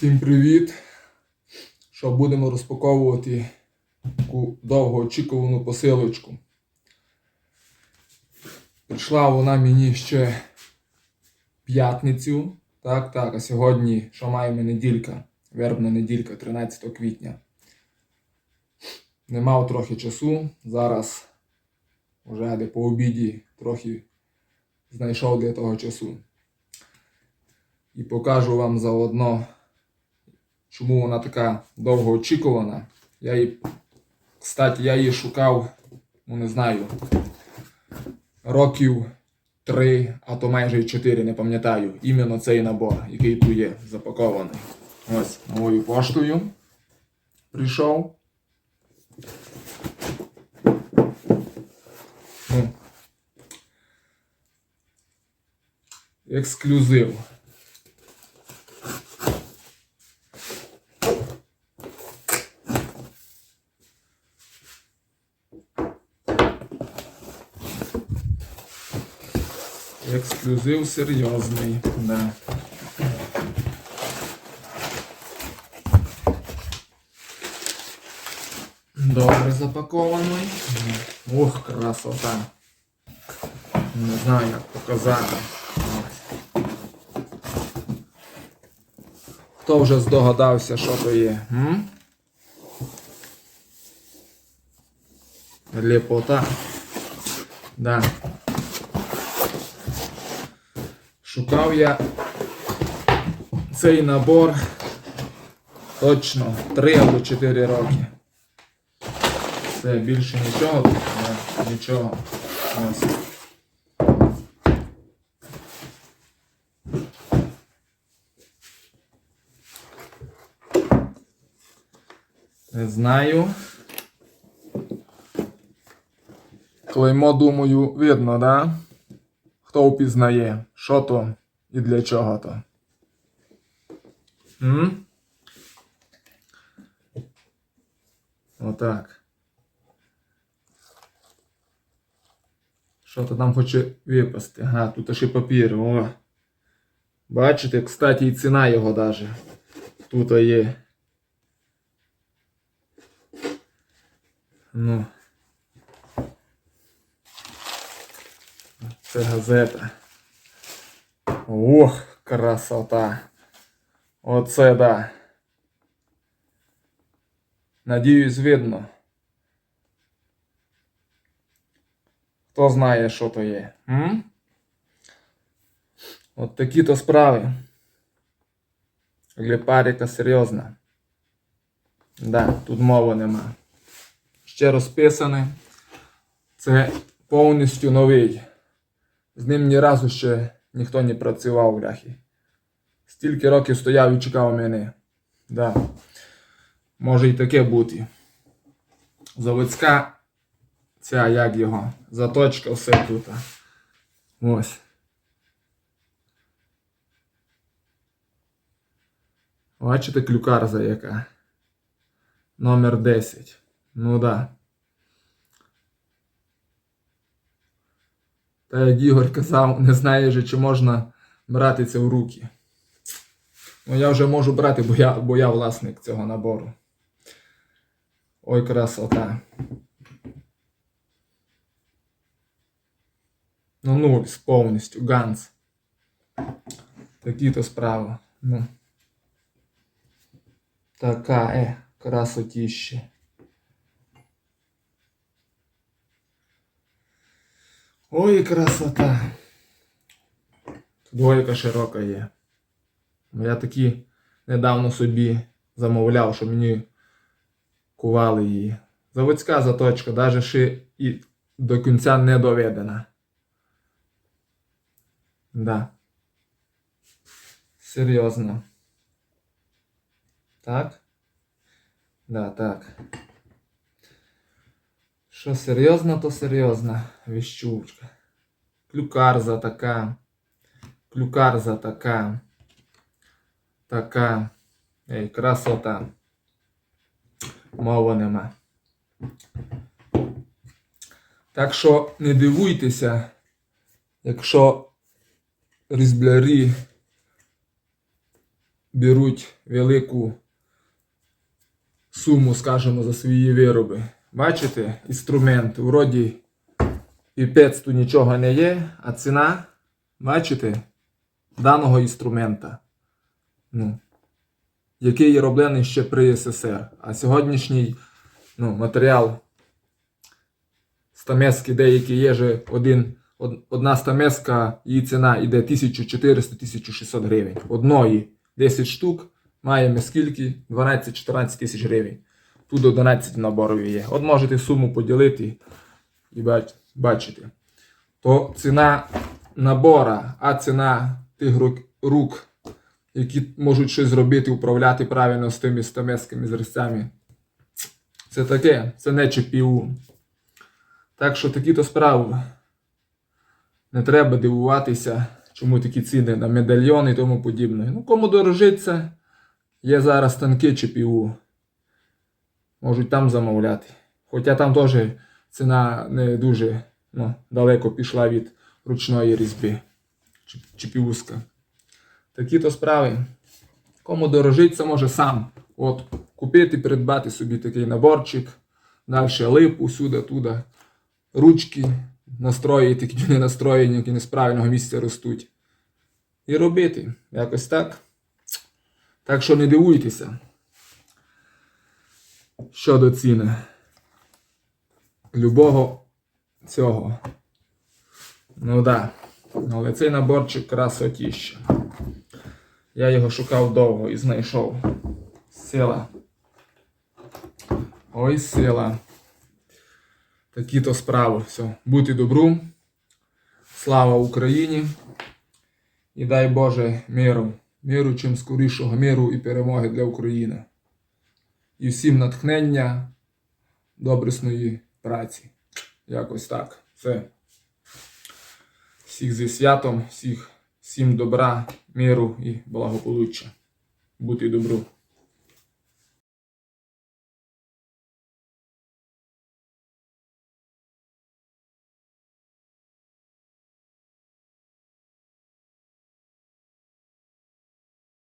Всім привіт! Що будемо розпаковувати таку довгоочікувану посилочку. Прийшла вона мені ще п'ятницю. Так, так, а сьогодні, що маємо неділька, вербна неділька, 13 квітня. Не мав трохи часу. Зараз вже де по обіді трохи знайшов для того часу. І покажу вам заодно, чому вона така довго очікувана. Я її, кстати, я її шукав, ну не знаю, років три, а то майже й чотири, не пам'ятаю. Іменно цей набор, який тут є запакований. Ось новою поштою прийшов. Ну, ексклюзив. Ексклюзив серйозний, да. Добре запакований. Ох, красота. Не знаю, як показати. Хто вже здогадався, що то є? М? Лепота. Да. Шукав я цей набор точно 3 або 4 роки. Це більше нічого не, нічого. Ось. Не знаю. Клеймо, думаю, видно, да? Хто впізнає, що то і для чого то. М? Отак. Що то там хоче випасти? Ага, тут ще папір. О. Бачите, кстати, і ціна його даже. Тут є. Ну. Це газета. Ох, красота. Оце да. Надіюсь, видно. Хто знає, що то є? М? От такі то справи. Гліпаріка серйозна. Да, тут мови нема. Ще розписане. Це повністю новий. З ним ні разу ще ніхто не працював в ляхі. Стільки років стояв і чекав мене. Да. Може і таке бути. Заводська ця як його. Заточка все тут. Ось. Бачите клюкарза яка? Номер 10. Ну да. Та як Ігор казав, не знає же, чи можна брати це в руки. Ну, я вже можу брати, бо я, бо я власник цього набору. Ой, красота. Ну, ну, повністю, ганс. Такі то справи. Ну. Така, е, красотіще. Ой, красота. Двойка широка є. Я такі недавно собі замовляв, що мені кували її. Заводська заточка, навіть ще і до кінця не доведена. Да. Серйозно. Так? Да, так. Що серйозно, то серйозна віщучка. Клюкарза така. Клюкарза така. Така. Ей, красота. Мови нема. Так що не дивуйтеся, якщо різблярі беруть велику суму, скажімо, за свої вироби. Бачите, інструмент, вроді піпець тут нічого не є, а ціна, бачите, даного інструмента, ну, який роблений ще при СССР. А сьогоднішній ну, матеріал стамески деякі є же один, одна стамеска, її ціна йде 1400-1600 гривень. Одної 10 штук маємо скільки? 12-14 тисяч гривень. Тут 11 наборові є. От можете суму поділити і бач- бачите. То ціна набора, а ціна тих рук, які можуть щось зробити, управляти правильно з тими стамесками, з резцями. Це таке, це не ЧПУ. Так що такі-то справи. Не треба дивуватися, чому такі ціни на медальйони і тому подібне. Ну, кому дорожиться, є зараз танки ЧПУ. Можуть там замовляти. Хоча там теж ціна не дуже ну, далеко пішла від ручної різьби. ЧПУська. Такі-то справи. Кому дорожиться, може сам от, купити, придбати собі такий наборчик. Далі липу, сюди, туди. Ручки настроїти, які не настроєні, які не з правильного місця ростуть. І робити. Якось так. Так що не дивуйтеся. Щодо ціни. Любого цього. Ну. Да. Але цей наборчик красотіще. Я його шукав довго і знайшов. Сила. Ой, сила. Такі-то справи. Все. Бути добру. Слава Україні. І дай Боже миру. Миру чим скорішого миру і перемоги для України. І всім натхнення добрісної праці. Якось так. Все. Всіх зі святом, всіх, всім добра, миру і благополуччя. Бути добру.